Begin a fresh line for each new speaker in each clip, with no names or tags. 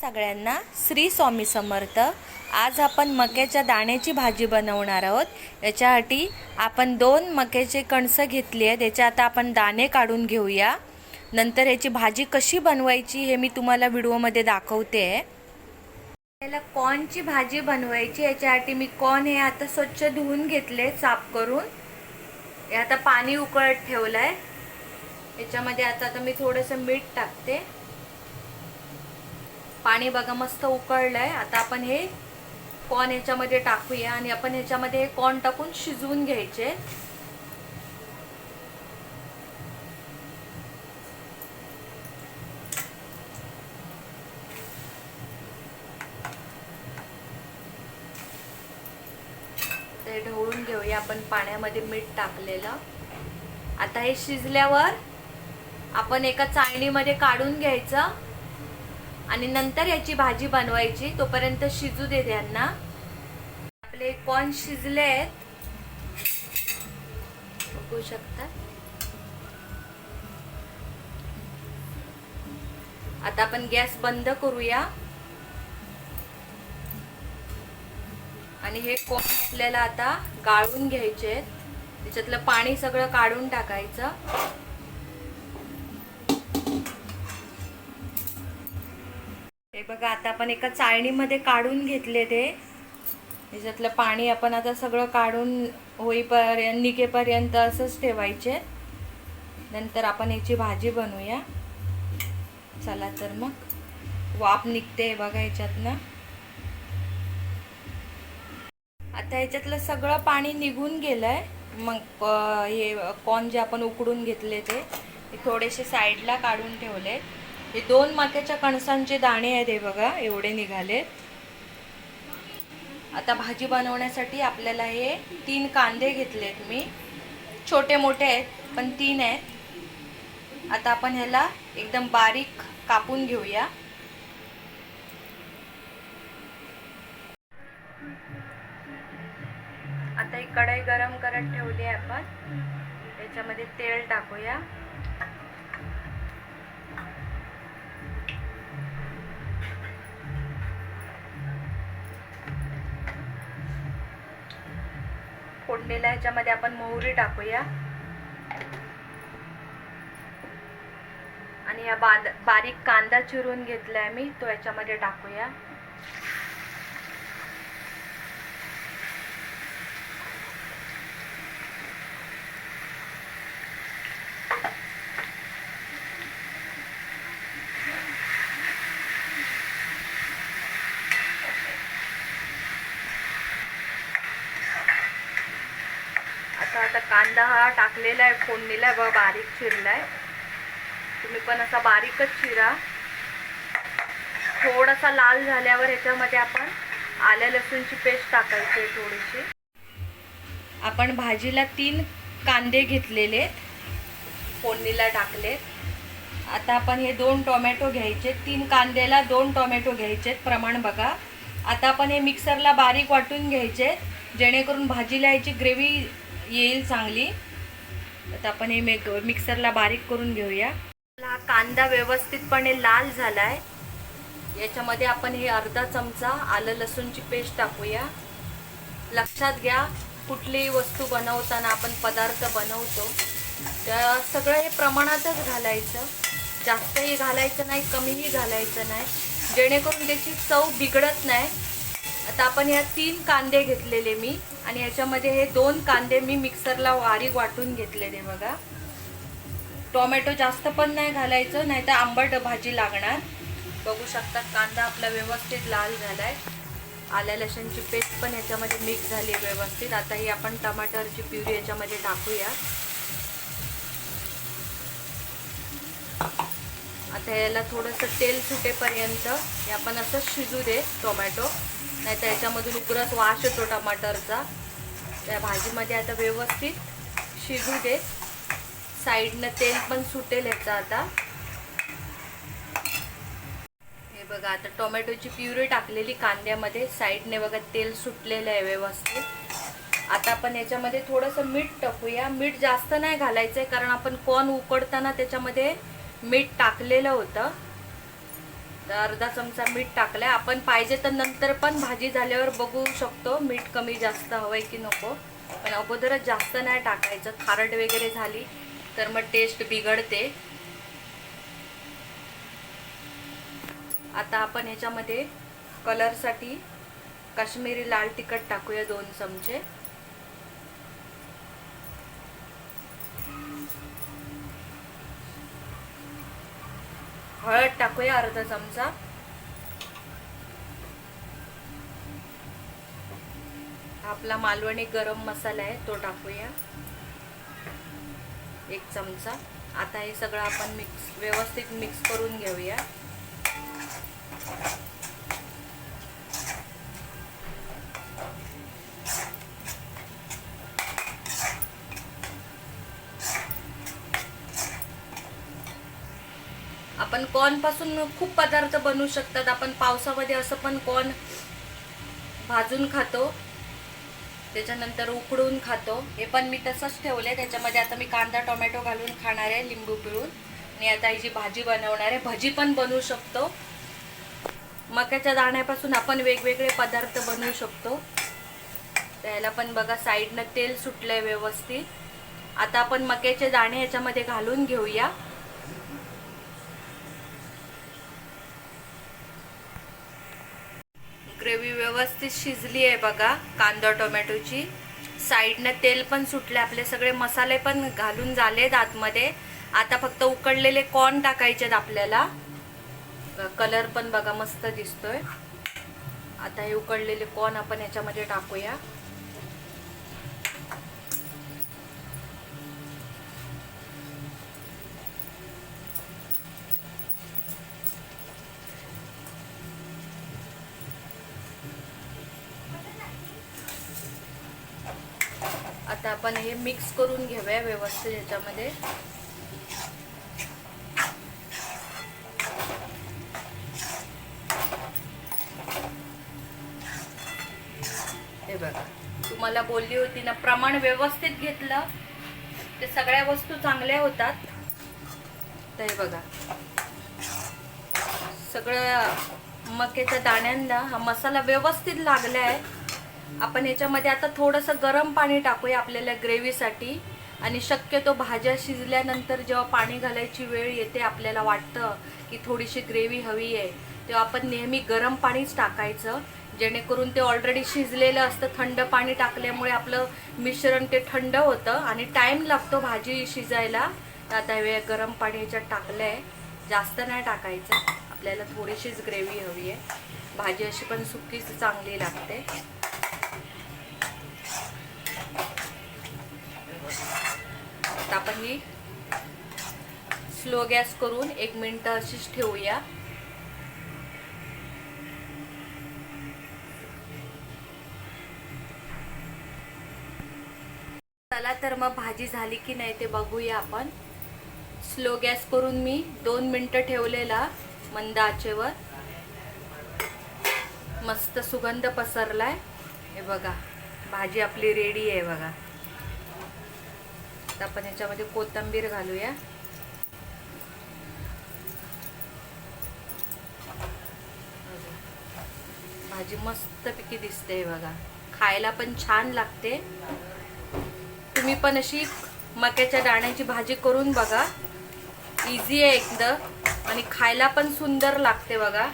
सगळ्यांना श्री स्वामी समर्थ. आज आपण मक्याच्या दाण्याची भाजी बनवणार आहोत. याच्यासाठी आपण दोन मक्याचे कणसं घेतली आहेत. याच्या आता आपण दाणे काढून घेऊया. नंतर याची भाजी कशी बनवायची हे मी तुम्हाला व्हिडिओमध्ये दाखवते. याला कॉर्नची भाजी बनवायची. याच्यासाठी मी कॉर्न हे आता स्वच्छ धुवून घेतले साफ करून. हे आता पाणी उकळत ठेवलं आहे याच्यामध्ये आता आता मी थोडंसं मीठ टाकते. पाणी बघा मस्त उकळलंय. आता आपण हे कॉर्न ह्याच्यामध्ये टाकूया आणि आपण ह्याच्यामध्ये हे कॉर्न टाकून शिजवून घ्यायचे. ते ढवळून घेऊया आपण पाण्यामध्ये मीठ टाकलेलं. आता हे शिजल्यावर आपण एका चाळणीमध्ये काढून घ्यायचं. आणि नंतर याची भाजी बनवायची. तोपर्यंत शिजू दे त्यांना. आपले कॉर्न शिजले आहेत बघू शकता. आता आपण गॅस बंद करूया. आणि हे कॉर्न आपल्याला आता गाळून घ्यायचे आहेत त्याच्यातलं पाणी सगळं काढून टाकायचं. हे बघा आता आपण एका चाळणीमध्ये काढून घेतले ते. ह्याच्यातलं पाणी आपण आता सगळं काढून होईपर्यंत निघेपर्यंत असंच ठेवायचे. नंतर आपण याची भाजी बनवूया. चला तर मग वाफ निघते बघा याच्यातनं आता ह्याच्यातलं सगळं पाणी निघून गेलंय. मग हे कॉर्न जे आपण उकडून घेतले ते थोडेसे साईडला काढून ठेवले हे दोन मक्याच्या कणसांचे दाणे आहेत हे बघा एवढे निघालेत आता भाजी बनवण्यासाठी आपल्याला हे तीन कांदे घेतलेत मी. छोटे मोठे आहेत पण तीन आहेत. आता आपण ह्याला एकदम बारीक कापून घेऊया. आता ही कढई गरम करत ठेवली आहे आपण. त्याच्यामध्ये तेल टाकूया. फोडणीला ह्याच्यामध्ये आपण मोहरी टाकूया. आणि या बाद बारीक कांदा चिरून घेतलाय मी तो याच्यामध्ये टाकूया आता आता कांदा हा टाकलेला आहे फोडणीला व बारीक चिरलाय. तुम्ही पण असा बारीकच चिरा. थोडासा लाल झाल्यावर याच्यामध्ये आपण आल्या लसूणची पेस्ट टाकायची आहे थोडीशी. आपण भाजीला तीन कांदे घेतलेले फोडणीला टाकले आता आपण हे दोन टोमॅटो घ्यायचे तीन कांद्याला दोन टोमॅटो घ्यायचे प्रमाण बघा. आता आपण हे मिक्सरला बारीक वाटून घ्यायचे जेणेकरून भाजीला याची ग्रेव्ही येईल चांगली. आता आपण हे मेक मिक्सरला बारीक करून घेऊया. हा कांदा व्यवस्थितपणे लाल झालाय. याच्यामध्ये आपण हे अर्धा चमचा आलं लसूणची पेस्ट टाकूया. लक्षात घ्या कुठलीही वस्तू बनवताना आपण पदार्थ बनवतो. त्या सगळं हे प्रमाणातच घालायचं. जास्तही घालायचं नाही कमीही घालायचं नाही. जेणेकरून त्याची चव बिघडत नाही. आता आपण ह्या तीन कांदे घेतलेले मी. आणि याच्यामध्ये हे दोन कांदे मी मिक्सरला वारी वाटून घेतलेले बघा. टोमॅटो जास्त पण नाही घालायचं नाही तर आंबट भाजी लागणार. बघू शकता कांदा आपला व्यवस्थित लाल झालाय. आल्या लसूणची पेस्ट पण याच्यामध्ये मिक्स झाली आहे व्यवस्थित. आता ही आपण टमाटरची प्युरी याच्यामध्ये टाकूया. आता याला थोडंसं तेल सुटेपर्यंत हे आपण असं शिजू दे टोमॅटो. नाही तर याच्यामधून उकरच वास येतो टमाटरचा. त्या भाजीमध्ये आता व्यवस्थित शिजू दे. साईडनं तेल पण सुटेल ह्याचं आता. हे बघा आता टोमॅटोची प्युरी टाकलेली कांद्यामध्ये. साईडने बघा तेल सुटलेलं आहे व्यवस्थित. आता आपण याच्यामध्ये थोडंसं मीठ टाकूया. मीठ जास्त नाही घालायचं आहे कारण आपण कॉर्न उकडताना त्याच्यामध्ये मीठ टाकलेलं होतं. अर्धा चमचा मीठ टाकलाय. आपण पाहिजे तर नंतर पण भाजी झाल्यावर बघू शकतो मीठ कमी जास्त हवंय की नको. पण अगोदरच जास्त नाही टाकायचं. खारट वगैरे झाली तर मग टेस्ट बिघडते. आता आपण ह्याच्यामध्ये कलरसाठी काश्मीरी लाल तिखट टाकूया दोन चमचे. हळद टाकूया अर्धा चमचा. आपला मालवणी गरम मसाला आहे तो टाकूया. एक चमचा. आता हे सगळं आपण मिक्स व्यवस्थित मिक्स करून घेऊया. आपण कॉर्नपासून खूप पदार्थ बनवू शकतात आपण पावसामध्ये असं पण कॉर्न भाजून खातो त्याच्यानंतर उकडून खातो. हे पण मी तसंच ठेवले त्याच्यामध्ये आता मी कांदा टोमॅटो घालून खाणार आहे लिंबू पिळून. आणि आता ही जी भाजी बनवणार आहे भजी पण बनवू शकतो. मक्याच्या दाण्यापासून आपण वेगवेगळे पदार्थ बनवू शकतो. त्याला पण बघा साईडनं तेल सुटलंय व्यवस्थित. आता आपण मक्याचे दाणे याच्यामध्ये घालून घेऊया. ग्रेव्ही व्यवस्थित शिजली आहे बघा कांदा टोमॅटोची. साईडनं तेल पण सुटले आपले सगळे मसाले पण घालून झालेत आतमध्ये. आता फक्त उकडलेले कॉर्न टाकायचेत आपल्याला. कलर पण बघा मस्त दिसतोय. आता हे उकडलेले कॉर्न आपण याच्यामध्ये टाकूया आता आपण हे मिक्स करून घेऊया व्यवस्थित याच्यामध्ये. हे बघा तुम्हाला बोलली होती ना प्रमाण व्यवस्थित घेतलं ते सगळ्या वस्तू चांगल्या होतात. तर हे बघा सगळं मक्याच्या दाण्यांना हा मसाला व्यवस्थित लागला आहे आपण याच्यामध्ये आता थोडंसं गरम पाणी टाकूया आपल्याला ग्रेव्हीसाठी. आणि शक्यतो भाज्या शिजल्यानंतर जेव्हा पाणी घालायची वेळ येते आपल्याला वाटतं की थोडीशी ग्रेव्ही हवी आहे तेव्हा आपण नेहमी गरम पाणीच टाकायचं. जेणेकरून ते ऑलरेडी शिजलेलं असतं. थंड पाणी टाकल्यामुळे आपलं मिश्रण ते थंड होतं आणि टाईम लागतो भाजी शिजायला. तर आता वेळ गरम पाणी ह्याच्यात टाकलं आहे जास्त नाही टाकायचं. आपल्याला थोडीशीच ग्रेव्ही हवी आहे. भाजी अशी पण सुकीच चांगली लागते. आता आपण ही स्लो गॅस करून एक मिनिट अशीच ठेवूया. चला तर मग भाजी झाली की नाही ते बघूया आपण. स्लो गॅस करून मी दोन मिनटं ठेवलेला मंद आचेवर मस्त सुगंध पसरलाय. हे बघा भाजी आपली रेडी आहे बघा. आता आपण याच्यामध्ये कोथिंबीर घालूया. भाजी मस्तपैकी दिसते बघा. खायला पण छान लागते. तुम्ही पण अशी मक्याच्या दाण्याची भाजी करून बघा. इझी आहे एकदम आणि खायला पण सुंदर लागते बघा.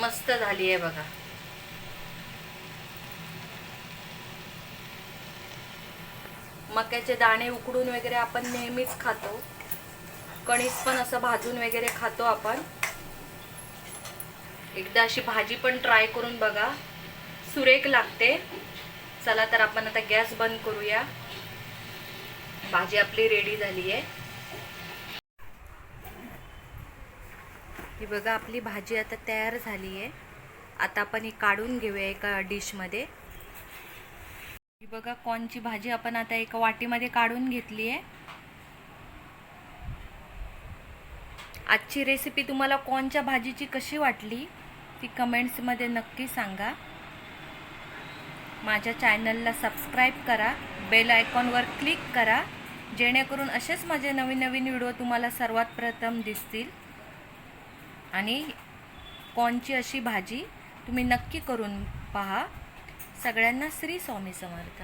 मस्त झाली आहे बघा. मक्याचे दाणे उकडून वगैरे आपण नेहमीच खातो. कणीस पण असं भाजून वगैरे खातो आपण. एकदा अशी भाजी पण ट्राय करून बघा. सुरेख लागते. चला तर आपण आता गॅस बंद करूया. भाजी आपली रेडी झाली आहे ही बघा आपली भाजी आता तयार झाली आहे आता आपण ही काढून घेऊया एका डिशमध्ये बघा कॉर्नची भाजी आपण आता एका वाटीमध्ये काढून घेतली आहे. आजची रेसिपी तुम्हाला कॉर्नच्या भाजीची कशी वाटली ती कमेंट्समध्ये नक्की सांगा. माझ्या चॅनलला सबस्क्राईब करा बेल आयकॉनवर क्लिक करा जेणेकरून असेच माझे नवीन नवीन व्हिडिओ तुम्हाला सर्वात प्रथम दिसतील. आणि कॉर्नची अशी भाजी तुम्ही नक्की करून पहा. सगळ्यांना श्री स्वामी समर्थ.